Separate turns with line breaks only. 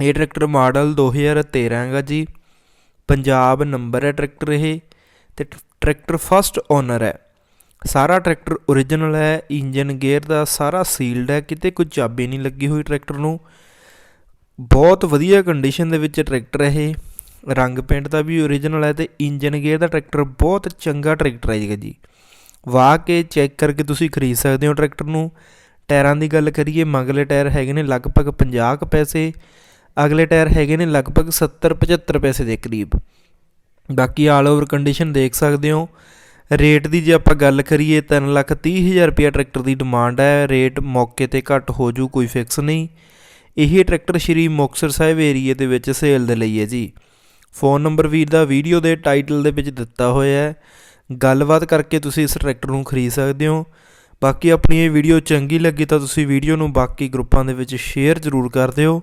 ਇਹ tractor model 2013 ਹੈਗਾ ਜੀ। ਪੰਜਾਬ ਨੰਬਰ ਹੈ ਟਰੈਕਟਰ ਇਹ ਤੇ ਟਰੈਕਟਰ ਫਸਟ ਓਨਰ ਹੈ। ਸਾਰਾ ਟਰੈਕਟਰ ਓਰੀਜਨਲ ਹੈ ਇੰਜਨ ਗੇਅਰ ਦਾ ਸਾਰਾ ਸੀਲਡ ਹੈ, ਕਿਤੇ ਕੋਈ ਚਾਬੀ ਨਹੀਂ ਲੱਗੀ ਹੋਈ ਟਰੈਕਟਰ ਨੂੰ। ਬਹੁਤ ਵਧੀਆ ਕੰਡੀਸ਼ਨ ਦੇ ਵਿੱਚ ਟਰੈਕਟਰ ਇਹ। ਰੰਗ ਪੇਂਟ ਦਾ ਵੀ ਓਰੀਜਨਲ ਹੈ ਤੇ ਇੰਜਨ ਗੇਅਰ ਦਾ ਟਰੈਕਟਰ ਬਹੁਤ ਚੰਗਾ ਟਰੈਕਟਰ ਹੈ ਜੀ। ਜੀ ਵਾਹ ਕੇ ਚੈੱਕ ਕਰਕੇ ਤੁਸੀਂ ਖਰੀਦ ਸਕਦੇ ਹੋ ਟਰੈਕਟਰ ਨੂੰ। ਟਾਇਰਾਂ ਦੀ ਗੱਲ ਕਰੀਏ, ਮੰਗਲੇ ਟਾਇਰ ਹੈਗੇ ਨੇ ਲਗਭਗ 50 ਕੁ ਪੈਸੇ। ਅਗਲੇ ਟਾਇਰ ਹੈਗੇ ਨੇ ਲਗਭਗ 70 75 ਪੈਸੇ ਦੇ ਕਰੀਬ। ਬਾਕੀ ਆਲ ਓਵਰ ਕੰਡੀਸ਼ਨ ਦੇਖ ਸਕਦੇ ਹੋ। ਰੇਟ ਦੀ ਜੇ ਆਪਾਂ ਗੱਲ ਕਰੀਏ 3 ਲੱਖ 30 ਹਜ਼ਾਰ ਰੁਪਇਆ ਟਰੈਕਟਰ ਦੀ ਡਿਮਾਂਡ ਹੈ। ਰੇਟ ਮੌਕੇ ਤੇ ਘੱਟ ਹੋ ਜੂ, ਕੋਈ ਫਿਕਸ ਨਹੀਂ। ਇਹ ਟਰੈਕਟਰ ਸ਼੍ਰੀ ਮੁਕਤਸਰ ਸਾਹਿਬ ਏਰੀਏ ਦੇ ਵਿੱਚ ਸੇਲ ਦੇ ਲਈ ਹੈ ਜੀ। ਫੋਨ ਨੰਬਰ ਵੀਰ ਦਾ ਵੀਡੀਓ ਦੇ ਟਾਈਟਲ ਦੇ ਵਿੱਚ ਦਿੱਤਾ ਹੋਇਆ ਹੈ। ਗੱਲਬਾਤ ਕਰਕੇ ਤੁਸੀਂ ਇਸ ਟਰੈਕਟਰ ਨੂੰ ਖਰੀਦ ਸਕਦੇ ਹੋ। ਬਾਕੀ ਆਪਣੀ ਇਹ ਵੀਡੀਓ ਚੰਗੀ ਲੱਗੀ ਤਾਂ ਤੁਸੀਂ ਵੀਡੀਓ ਨੂੰ ਬਾਕੀ ਗਰੁੱਪਾਂ ਦੇ ਵਿੱਚ ਸ਼ੇਅਰ ਜ਼ਰੂਰ ਕਰ ਦਿਓ।